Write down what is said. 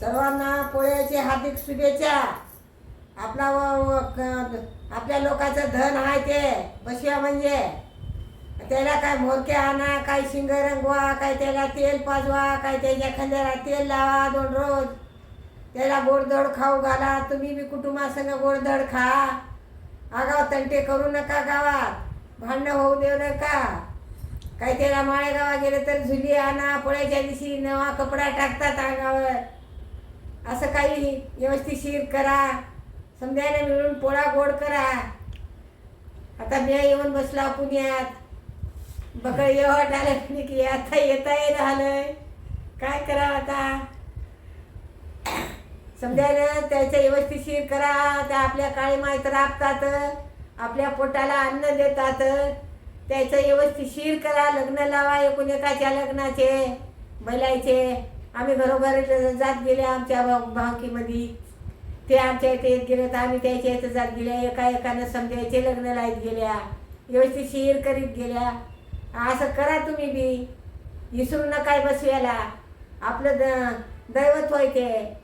सर्वांना पोळ्याची हार्दिक शुभेच्छा. आपला व- आपल्या लोकांचं धन आहे ते बशिया म्हणजे. त्याला काय मोरके आणा काय शिंग रंगवा काय त्याला तेल पाजवा काय त्याच्या खांद्याला तेल लावा दोन रोज. त्याला गोडधड खाऊ घाला तुम्ही बी कुटुंबासंग गोडधड खा. आगाव तंटे करू नका गावात भांडणं होऊ देऊ नका. काही त्याला माळेगावा गेलं तर झुली आणा पोळ्याच्या दिवशी नवा कपडा टाकतात अंगावर नाही व्यवस्थितशीर करा. समजायला मिळून पोळा गोड करा. आता मी येऊन बसला पुण्यात बकळ येवट आलं की आता येता ये राहिलंय. काय करावं आता? समजायला त्याचं व्यवस्थितशीर करा. त्या आपल्या काळी माहीत राबतात. आपल्या पोटाला अन्न देतात. त्याचं व्यवस्थितशीर करा. लग्न लावा एकूण एकाच्या लग्नाचे बैलायचे आम्ही घरोघर जात गेले आमच्या भाव- भावकीमध्ये ते आमच्या इथे येत गेले तर आम्ही त्याच्या इथं जात गेल्या एका एकानं समजायचे लग्न लाईत गेल्या व्यवस्थित शिर करीत गेल्या. असं करा तुम्ही बी. विसरू नका बसव्याला. आपलं द दैवत होय ते.